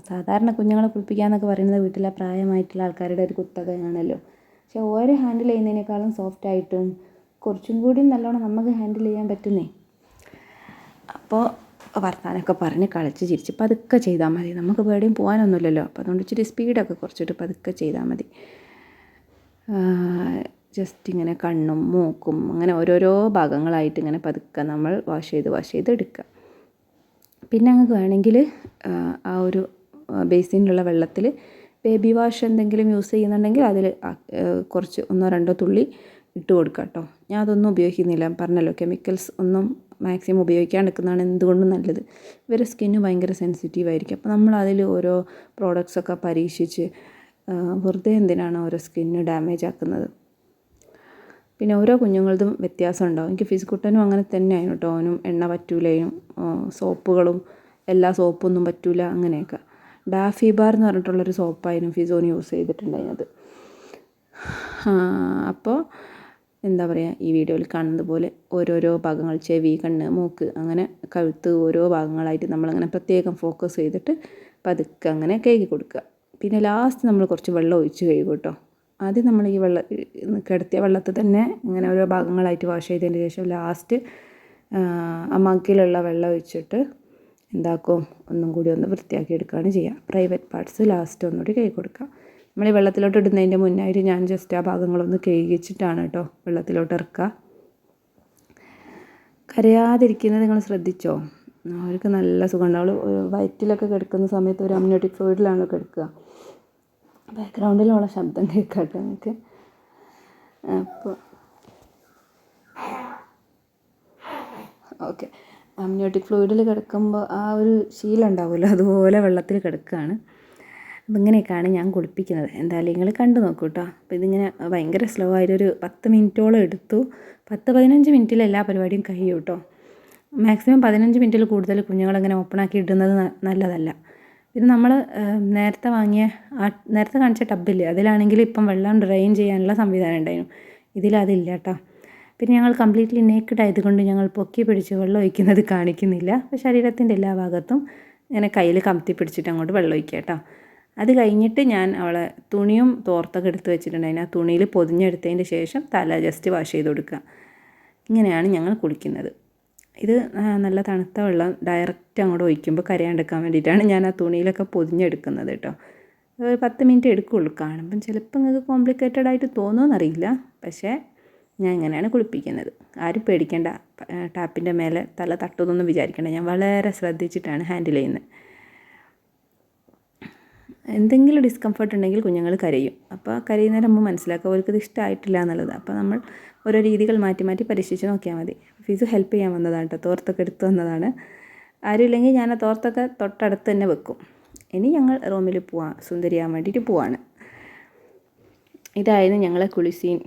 സാധാരണ കുഞ്ഞുങ്ങളെ കുളിപ്പിക്കുക എന്നൊക്കെ പറയുന്നത് വീട്ടിലെ പ്രായമായിട്ടുള്ള ആൾക്കാരുടെ ഒരു കുത്തകയാണല്ലോ. പക്ഷേ ഓരോ ഹാൻഡിൽ ചെയ്യുന്നതിനേക്കാളും സോഫ്റ്റായിട്ടും കുറച്ചും കൂടി നല്ലോണം നമുക്ക് ഹാൻഡിൽ ചെയ്യാൻ പറ്റുന്നേ. അപ്പോൾ വർത്താനൊക്കെ പറഞ്ഞ് കളിച്ച് ചിരിച്ച് പതുക്കെ ചെയ്താൽ മതി. നമുക്ക് പേടിയും പോകാനൊന്നുമില്ലല്ലോ അപ്പോൾ അതുകൊണ്ട് ഇച്ചിരി സ്പീഡൊക്കെ കുറച്ചിട്ട് പതുക്കെ ചെയ്താൽ മതി. ജസ്റ്റ് ഇങ്ങനെ കണ്ണും മൂക്കും അങ്ങനെ ഓരോരോ ഭാഗങ്ങളായിട്ട് ഇങ്ങനെ പതുക്കെ നമ്മൾ വാഷ് ചെയ്ത് വാഷ് ചെയ്ത് എടുക്കുക. പിന്നെ അങ്ങ് വേണമെങ്കിൽ ആ ഒരു ബേസിനിലുള്ള വെള്ളത്തിൽ ബേബി വാഷ് എന്തെങ്കിലും യൂസ് ചെയ്യുന്നുണ്ടെങ്കിൽ അതിൽ കുറച്ച് ഒന്നോ രണ്ടോ തുള്ളി ഇട്ട് കൊടുക്കുക കേട്ടോ. ഞാൻ അതൊന്നും ഉപയോഗിക്കുന്നില്ല. പറഞ്ഞല്ലോ കെമിക്കൽസ് ഒന്നും മാക്സിമം ഉപയോഗിക്കാണ്ടിരിക്കുന്നതാണ് എന്തുകൊണ്ടും നല്ലത്. ഇവരുടെ സ്കിന്ന് ഭയങ്കര സെൻസിറ്റീവ് ആയിരിക്കും. അപ്പോൾ നമ്മൾ അതിൽ ഓരോ പ്രോഡക്റ്റ്സ് ഒക്കെ പരീക്ഷിച്ച് വെറുതെ എന്തിനാണ് ഓരോ സ്കിന്ന് ഡാമേജ് ആക്കുന്നത്? പിന്നെ ഓരോ കുഞ്ഞുങ്ങളതും വ്യത്യാസം ഉണ്ടാവും. എനിക്ക് ഫിസിക്കുട്ടനും അങ്ങനെ തന്നെയായിരുന്നു കേട്ടോ. അവനും എണ്ണ പറ്റൂലയും സോപ്പുകളും എല്ലാ സോപ്പൊന്നും പറ്റൂല അങ്ങനെയൊക്കെ. ഡാഫി ബാർ എന്ന് പറഞ്ഞിട്ടുള്ളൊരു സോപ്പായിരുന്നു ഫിസോന് യൂസ് ചെയ്തിട്ടുണ്ടായിരുന്നത്. അപ്പോൾ എന്താ പറയുക ഈ വീഡിയോയിൽ കാണുന്നത് പോലെ ഓരോരോ ഭാഗങ്ങൾ ചെവി കണ്ണ് മൂക്ക് അങ്ങനെ കഴുത്ത് ഓരോ ഭാഗങ്ങളായിട്ട് നമ്മളങ്ങനെ പ്രത്യേകം ഫോക്കസ് ചെയ്തിട്ട് പതുക്കെ അങ്ങനെ കഴുകി കൊടുക്കുക. പിന്നെ ലാസ്റ്റ് നമ്മൾ കുറച്ച് വെള്ളം ഒഴിച്ച് കഴുകും കേട്ടോ. ആദ്യം നമ്മൾ ഈ വെള്ളം കിടത്തിയ വെള്ളത്തിൽ തന്നെ ഇങ്ങനെ ഓരോ ഭാഗങ്ങളായിട്ട് വാഷ് ചെയ്തതിന് ശേഷം ലാസ്റ്റ് ആ മഗ്ഗിലുള്ള വെള്ളം ഒഴിച്ചിട്ട് എന്താക്കും? ഒന്നും കൂടി ഒന്ന് വൃത്തിയാക്കി എടുക്കുകയാണ് ചെയ്യുക. പ്രൈവറ്റ് പാർട്സ് ലാസ്റ്റ് ഒന്നുകൂടി കൈ കൊടുക്കുക. നമ്മൾ ഈ വെള്ളത്തിലോട്ട് ഇടുന്നതിന്റെ മുന്നായിട്ട് ഞാൻ ജസ്റ്റ് ആ ഭാഗങ്ങളൊന്ന് കഴുകിച്ചിട്ടാണ് കേട്ടോ വെള്ളത്തിലോട്ട് ഇറക്കുക. കരയാതിരിക്കുന്നത് നിങ്ങൾ ശ്രദ്ധിച്ചോ? അവർക്ക് നല്ല സുഖം അവൾ വയറ്റിലൊക്കെ കിടക്കുന്ന സമയത്ത് ഒരു അമ്നോട്ടിക് ഫ്ലൂയിഡിലാണല്ലോ കിടക്കുക. ബാക്ക്ഗ്രൗണ്ടിലുള്ള ശബ്ദം കേൾക്കട്ടെ നമുക്ക് അപ്പോൾ ഓക്കെ അമ്നിയോട്ടിക് ഫ്ലൂയിഡിൽ കിടക്കുമ്പോൾ ആ ഒരു ശീലം ഉണ്ടാവുമല്ലോ. അതുപോലെ വെള്ളത്തിൽ കിടക്കുകയാണ്. അപ്പം ഇങ്ങനെയൊക്കെയാണ് ഞാൻ കുളിപ്പിക്കുന്നത്. എന്തായാലും നിങ്ങൾ കണ്ടു നോക്കൂ കേട്ടോ അപ്പോൾ ഇതിങ്ങനെ ഭയങ്കര സ്ലോ ആയിട്ട് ഒരു പത്ത് മിനിറ്റോളം എടുത്തു. പത്ത് പതിനഞ്ച് മിനിറ്റിൽ എല്ലാ പരിപാടിയും കഴിയും കേട്ടോ മാക്സിമം പതിനഞ്ച് മിനിറ്റിൽ കൂടുതൽ കുഞ്ഞുങ്ങളിങ്ങനെ ഓപ്പണാക്കി ഇടുന്നത് നല്ലതല്ല. ഇത് നമ്മൾ നേരത്തെ വാങ്ങിയ ആ നേരത്തെ കാണിച്ച ടബില്ലേ അതിലാണെങ്കിൽ ഇപ്പം വെള്ളം ഡ്രെയിൻ ചെയ്യാനുള്ള സംവിധാനം ഉണ്ടായിരുന്നു. ഇതിലതില്ല കേട്ടോ പിന്നെ ഞങ്ങൾ കംപ്ലീറ്റ്ലി നേക്കഡ് ആയതുകൊണ്ട് ഞങ്ങൾ പൊക്കി പിടിച്ച് വെള്ളം ഒഴിക്കുന്നത് കാണിക്കുന്നില്ല. അപ്പോൾ ശരീരത്തിന്റെ എല്ലാ ഭാഗത്തും ഇങ്ങനെ കയ്യിൽ കമത്തി പിടിച്ചിട്ട് അങ്ങോട്ട് വെള്ളം ഒഴിക്കുക കേട്ടോ അത് കഴിഞ്ഞിട്ട് ഞാൻ അവളെ തുണിയും തോർത്തൊക്കെ എടുത്ത് വെച്ചിട്ടുണ്ടായിരുന്നു ആ തുണിയിൽ പൊതിഞ്ഞെടുത്തതിന് ശേഷം തല ജസ്റ്റ് വാഷ് ചെയ്ത് കൊടുക്കുക. ഇങ്ങനെയാണ് ഞങ്ങൾ കുളിക്കുന്നത്. ഇത് നല്ല തണുത്ത വെള്ളം ഡയറക്റ്റ് അങ്ങോട്ട് ഒഴിക്കുമ്പോൾ കരയാണ്ടെടുക്കാൻ വേണ്ടിയിട്ടാണ് ഞാൻ ആ തുണിയിലൊക്കെ പൊതിഞ്ഞെടുക്കുന്നത് കേട്ടോ. ഒരു പത്ത് മിനിറ്റ് എടുക്കുകയുള്ളൂ കാണുമ്പം. ചിലപ്പോൾ നിങ്ങൾക്ക് കോംപ്ലിക്കേറ്റഡ് ആയിട്ട് തോന്നുമെന്നറിയില്ല. പക്ഷേ ഞാൻ ഇങ്ങനെയാണ് കുളിപ്പിക്കുന്നത്. ആരും പേടിക്കേണ്ട. ടാപ്പിന്റെ മേലെ തല തട്ടുമെന്നൊന്നും വിചാരിക്കേണ്ട. ഞാൻ വളരെ ശ്രദ്ധിച്ചിട്ടാണ് ഹാൻഡിൽ ചെയ്യുന്നത്. എന്തെങ്കിലും ഡിസ്കംഫർട്ട് ഉണ്ടെങ്കിൽ കുഞ്ഞുങ്ങൾ കരയും. അപ്പോൾ കരയുന്നതിന് നമ്മൾ മനസ്സിലാക്കുക അവർക്കത് ഇഷ്ടമായിട്ടില്ല എന്നുള്ളത്. അപ്പോൾ നമ്മൾ ഓരോ രീതികൾ മാറ്റി മാറ്റി പരീക്ഷിച്ച് നോക്കിയാൽ മതി. ഫീസ് ഹെൽപ്പ് ചെയ്യാൻ വന്നതാണ് കേട്ടോ തോർത്തൊക്കെ എടുത്തു വന്നതാണ്. ആരും ഇല്ലെങ്കിൽ ഞാൻ ആ തോർത്തൊക്കെ തൊട്ടടുത്ത് തന്നെ വെക്കും. ഇനി ഞങ്ങൾ റൂമിൽ പോവാം സുന്ദരിയാൻ വേണ്ടിയിട്ട് പോവാണ്. ഇതായിരുന്നു ഞങ്ങളെ കുളിസീൻ.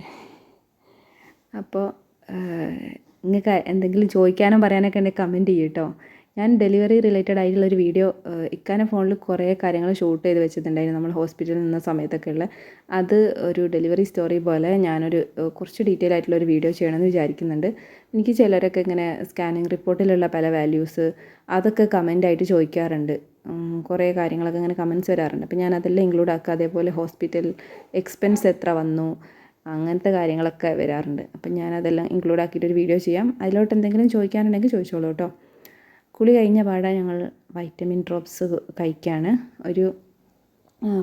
അപ്പോൾ നിങ്ങൾക്ക് എന്തെങ്കിലും ചോദിക്കാനോ പറയാനൊക്കെ ഉണ്ടെങ്കിൽ കമന്റ് ചെയ്യട്ടോ ഞാൻ ഡെലിവറി റിലേറ്റഡ് ആയിട്ടുള്ള ഒരു വീഡിയോ ഇക്കാനെ ഫോണിൽ കുറേ കാര്യങ്ങൾ ഷൂട്ട് ചെയ്ത് വെച്ചിട്ടുണ്ടായിരുന്നു നമ്മൾ ഹോസ്പിറ്റലിൽ നിന്ന സമയത്തൊക്കെ ഉള്ള. അത് ഒരു ഡെലിവറി സ്റ്റോറി പോലെ ഞാനൊരു കുറച്ച് ഡീറ്റെയിൽ ആയിട്ടുള്ള ഒരു വീഡിയോ ചെയ്യണമെന്ന് വിചാരിക്കുന്നുണ്ട്. എനിക്ക് ചിലരൊക്കെ ഇങ്ങനെ സ്കാനിങ് റിപ്പോർട്ടിലുള്ള പല വാല്യൂസ് അതൊക്കെ കമന്റായിട്ട് ചോദിക്കാറുണ്ട്. കുറേ കാര്യങ്ങളൊക്കെ ഇങ്ങനെ കമൻസ് വരാറുണ്ട്. അപ്പോൾ ഞാൻ അതെല്ലാം ഇൻക്ലൂഡ് ആക്കുക. അതേപോലെ ഹോസ്പിറ്റൽ എക്സ്പെൻസ് എത്ര വന്നു അങ്ങനത്തെ കാര്യങ്ങളൊക്കെ വരാറുണ്ട്. അപ്പം ഞാനതെല്ലാം ഇൻക്ലൂഡ് ആക്കിയിട്ട് ഒരു വീഡിയോ ചെയ്യാം. അതിലോട്ട് എന്തെങ്കിലും ചോദിക്കാനുണ്ടെങ്കിൽ ചോദിച്ചോളൂ കേട്ടോ. കുളി കഴിഞ്ഞ പാടെ ഞങ്ങൾ വൈറ്റമിൻ ഡ്രോപ്സ് കഴിക്കുകയാണ് ഒരു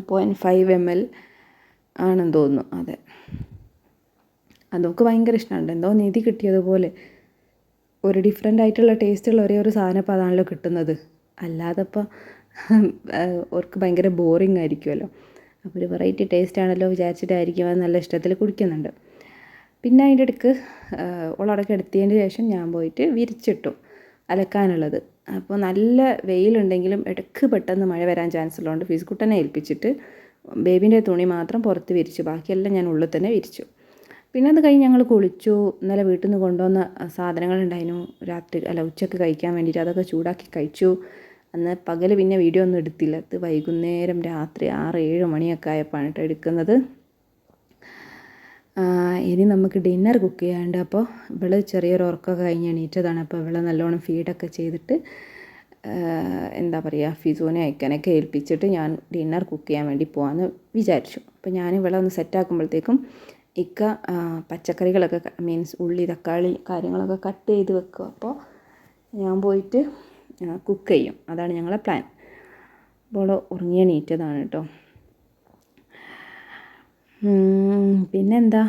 പോയിന്റ് ഫൈവ് എം എൽ ആണെന്ന് തോന്നുന്നു. അതെ. അതൊക്കെ ഭയങ്കര ഇഷ്ടമാണ് എന്തോ നിധി കിട്ടിയതുപോലെ ഒരു ഡിഫറെന്റ് ആയിട്ടുള്ള ടേസ്റ്റുള്ള ഒരേ ഒരു സാധനം ഇപ്പോൾ അതാണല്ലോ കിട്ടുന്നത്. അല്ലാതെ ഇപ്പോൾ അവർക്ക് ഭയങ്കര ബോറിംഗ് ആയിരിക്കുമല്ലോ. അപ്പോൾ ഒരു വെറൈറ്റി ടേസ്റ്റ് ആണല്ലോ വിചാരിച്ചിട്ടായിരിക്കും അത് നല്ല ഇഷ്ടത്തിൽ കുടിക്കുന്നുണ്ട്. പിന്നെ അതിന്റെ ഇടയ്ക്ക് ഓളടക്കം എടുത്തതിന് ശേഷം ഞാൻ പോയിട്ട് വിരിച്ചിട്ടു. അലക്കാനുള്ളത്. അപ്പോൾ നല്ല വെയിലുണ്ടെങ്കിലും ഇടയ്ക്ക് പെട്ടെന്ന് മഴ വരാൻ ചാൻസ് ഉള്ളതുകൊണ്ട് ഫീസ് കുട്ടനെ ഏൽപ്പിച്ചിട്ട് ബേബിന്റെ തുണി മാത്രം പുറത്ത് വിരിച്ചു. ബാക്കിയെല്ലാം ഞാൻ ഉള്ളിൽ തന്നെ വിരിച്ചു. പിന്നെ അത് കഴിഞ്ഞ് ഞങ്ങൾ കുളിച്ചു. ഇന്നലെ വീട്ടിൽ നിന്ന് കൊണ്ടുവന്ന സാധനങ്ങളുണ്ടായിരുന്നു രാത്രി അല്ല ഉച്ചയ്ക്ക് കഴിക്കാൻ വേണ്ടിയിട്ട് അതൊക്കെ ചൂടാക്കി കഴിച്ചു. അന്ന് പകൽ പിന്നെ വീഡിയോ ഒന്നും എടുത്തില്ല. അത് വൈകുന്നേരം രാത്രി ആറ് ഏഴ് മണിയൊക്കെ ആയപ്പോഴാണ് എടുക്കുന്നത്. ഇനി നമുക്ക് ഡിന്നർ കുക്ക് ചെയ്യാണ്ട് അപ്പോൾ ഇവൾ ചെറിയൊരു ഉറക്കമൊക്കെ കഴിഞ്ഞ് എണീറ്റതാണ്. അപ്പോൾ ഇവളെ നല്ലോണം ഫീഡൊക്കെ ചെയ്തിട്ട് എന്താ പറയുക ഫിസോനെ അയക്കാനൊക്കെ ഏൽപ്പിച്ചിട്ട് ഞാൻ ഡിന്നർ കുക്ക് ചെയ്യാൻ വേണ്ടി പോകാമെന്ന് വിചാരിച്ചു. അപ്പോൾ ഞാൻ ഇവളെ ഒന്ന് സെറ്റാക്കുമ്പോഴത്തേക്കും ഇക്ക പച്ചക്കറികളൊക്കെ മീൻസ് ഉള്ളി തക്കാളി കാര്യങ്ങളൊക്കെ കട്ട് ചെയ്ത് വെക്കും. അപ്പോൾ ഞാൻ പോയിട്ട് കുക്ക് ചെയ്യും. അതാണ് ഞങ്ങളെ പ്ലാൻ അപ്പോൾ ഉറങ്ങിയ നീറ്റതാണ് കേട്ടോ പിന്നെന്താ?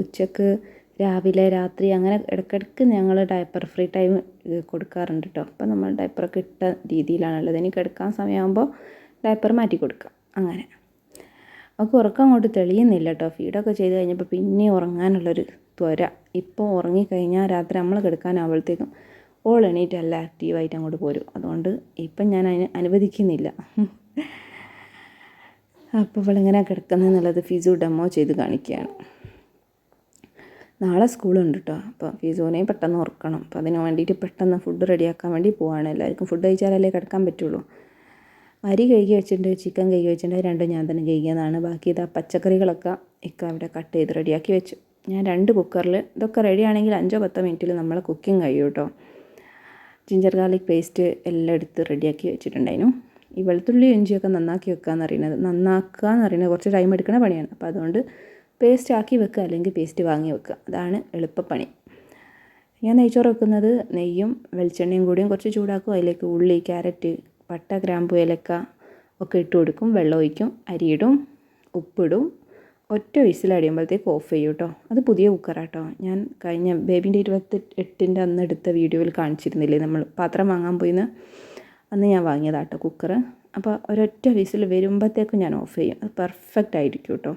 ഉച്ചയ്ക്ക് രാവിലെ രാത്രി അങ്ങനെ ഇടയ്ക്കിടയ്ക്ക് ഞങ്ങൾ ഡയപ്പർ ഫ്രീ ടൈം കൊടുക്കാറുണ്ട് കേട്ടോ അപ്പം നമ്മൾ ഡയപ്പറൊക്കെ ഇട്ട രീതിയിലാണുള്ളത്. ഇനി കിടക്കാൻ സമയമാകുമ്പോൾ ഡയപ്പർ മാറ്റി കൊടുക്കുക അങ്ങനെ. അവൾക്ക് ഉറക്കം അങ്ങോട്ട് തെളിയുന്നില്ല കേട്ടോ ഫീഡൊക്കെ ചെയ്ത് കഴിഞ്ഞപ്പോൾ പിന്നെ ഉറങ്ങാനുള്ളൊരു ത്വര. ഇപ്പോൾ ഉറങ്ങിക്കഴിഞ്ഞാൽ രാത്രി നമ്മൾ കിടക്കാനാവുമ്പോഴത്തേക്കും ഓൾ എണീറ്റ് എല്ലാം ആക്റ്റീവായിട്ട് അങ്ങോട്ട് പോരും. അതുകൊണ്ട് ഇപ്പം ഞാൻ അതിന് അനുവദിക്കുന്നില്ല. അപ്പോൾ ഇവളിങ്ങനെ കിടക്കുന്നതെന്നുള്ളത് ഫിസു ഡെമോ ചെയ്ത് കാണിക്കുകയാണ്. നാളെ സ്കൂളുണ്ട് കേട്ടോ അപ്പോൾ ഫിസുവിനെയും പെട്ടെന്ന് ഓർക്കണം. അപ്പോൾ അതിന് വേണ്ടിയിട്ട് പെട്ടെന്ന് ഫുഡ് റെഡിയാക്കാൻ വേണ്ടി പോവാണ്. എല്ലാവർക്കും ഫുഡ് കഴിച്ചാലല്ലേ കിടക്കാൻ പറ്റുള്ളൂ. അരി കഴുകി വെച്ചിട്ടുണ്ട് ചിക്കൻ കഴുകി വെച്ചിട്ടുണ്ട്. രണ്ടും ഞാൻ തന്നെ കഴുകിയതാണ് ബാക്കി ഇതാ പച്ചക്കറികളൊക്കെ ഇക്ക അവിടെ കട്ട് ചെയ്ത് റെഡിയാക്കി വെച്ചു. ഞാൻ രണ്ട് കുക്കറിൽ ഇതൊക്കെ റെഡിയാണെങ്കിൽ അഞ്ചോ പത്തോ മിനിറ്റിൽ നമ്മൾ കുക്കിംഗ് കഴിയും കേട്ടോ ജിഞ്ചർ ഗാർലിക് പേസ്റ്റ് എല്ലാം എടുത്ത് റെഡിയാക്കി വെച്ചിട്ടുണ്ടായിരുന്നു. ഈ വെളുത്തുള്ളി ഇഞ്ചിയൊക്കെ നന്നാക്കി വെക്കുക എന്ന് പറയുന്നത് നന്നാക്കുക എന്ന് പറയുന്നത് കുറച്ച് ടൈം എടുക്കുന്ന പണിയാണ്. അപ്പോൾ അതുകൊണ്ട് പേസ്റ്റ് ആക്കി വെക്കുക അല്ലെങ്കിൽ പേസ്റ്റ് വാങ്ങി വെക്കുക. അതാണ് എളുപ്പപ്പണി. ഞാൻ നെയ്ച്ചോറ് വെക്കുന്നത് നെയ്യും വെളിച്ചെണ്ണയും കൂടിയും കുറച്ച് ചൂടാക്കും. അതിലേക്ക് ഉള്ളി ക്യാരറ്റ് പട്ട ഗ്രാമ്പു ഏലക്ക ഒക്കെ ഇട്ട് കൊടുക്കും. വെള്ളം ഒഴിക്കും. അരിയിടും. ഉപ്പിടും. ഒറ്റ വിസിലടിയുമ്പോഴത്തേക്ക് ഓഫ് ചെയ്യും കേട്ടോ. അത് പുതിയ കുക്കറാട്ടോ ഞാൻ കഴിഞ്ഞ ബേബിന്റെ ഇരുപത്തി എട്ടിന്റെ അന്ന് എടുത്ത വീഡിയോയിൽ കാണിച്ചിരുന്നില്ലേ നമ്മൾ? പാത്രം വാങ്ങാൻ പോയിന്ന്? അന്ന് ഞാൻ വാങ്ങിയതാട്ടോ കുക്കർ അപ്പോൾ ഒരൊറ്റ വിസിൽ വരുമ്പോഴത്തേക്കും ഞാൻ ഓഫ് ചെയ്യും. അത് പെർഫെക്റ്റ് ആയിരിക്കും കേട്ടോ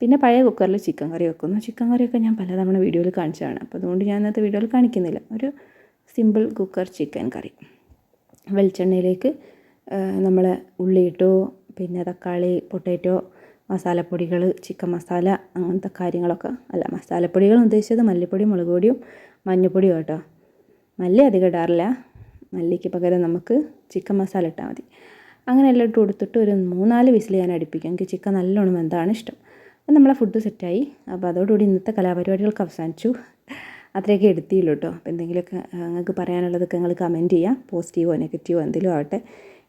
പിന്നെ പഴയ കുക്കറിൽ ചിക്കൻ കറി വെക്കുന്നു. ചിക്കൻ കറിയൊക്കെ ഞാൻ പലതവണ വീഡിയോയിൽ കാണിച്ചതാണ്. അപ്പോൾ അതുകൊണ്ട് ഞാൻ ഇന്നത്തെ വീഡിയോയിൽ കാണിക്കുന്നില്ല. ഒരു സിമ്പിൾ കുക്കർ ചിക്കൻ കറി. വെളിച്ചെണ്ണയിലേക്ക് നമ്മൾ ഉള്ളിയിട്ടോ പിന്നെ തക്കാളി പൊട്ടേറ്റോ മസാലപ്പൊടികൾ ചിക്കൻ മസാല അങ്ങനത്തെ കാര്യങ്ങളൊക്കെ അല്ല മസാലപ്പൊടികൾ ഉദ്ദേശിച്ചത് മല്ലിപ്പൊടി മുളക് പൊടിയും മഞ്ഞൾപ്പൊടിയും കേട്ടോ മല്ലി അധികം ഇടാറില്ല. മല്ലിക്ക് പകരം നമുക്ക് ചിക്കൻ മസാല ഇട്ടാൽ മതി. അങ്ങനെ എല്ലാം ഇട്ട് കൊടുത്തിട്ട് ഒരു മൂന്നാൽ വിസിൽ ഞാൻ അടുപ്പിക്കും. എനിക്ക് ചിക്കൻ നല്ലോണം വെന്താണ് ഇഷ്ടം. അപ്പം നമ്മളെ ഫുഡ് സെറ്റായി അപ്പോൾ അതോടുകൂടി ഇന്നത്തെ കലാപരിപാടികൾക്ക് അവസാനിച്ചു. അത്രയൊക്കെ എടുത്തിയുള്ളൂ കേട്ടോ. അപ്പോൾ എന്തെങ്കിലുമൊക്കെ നിങ്ങൾക്ക് പറയാനുള്ളതൊക്കെ നിങ്ങൾ കമന്റ് ചെയ്യുക പോസിറ്റീവോ നെഗറ്റീവോ എന്തെങ്കിലും ആവട്ടെ.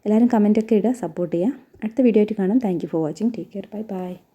എല്ലാവരും കമന്റൊക്കെ ഇടുക സപ്പോർട്ട് ചെയ്യുക. അടുത്ത വീഡിയോ ആയിട്ട് കാണാം. Thank for watching take care bye bye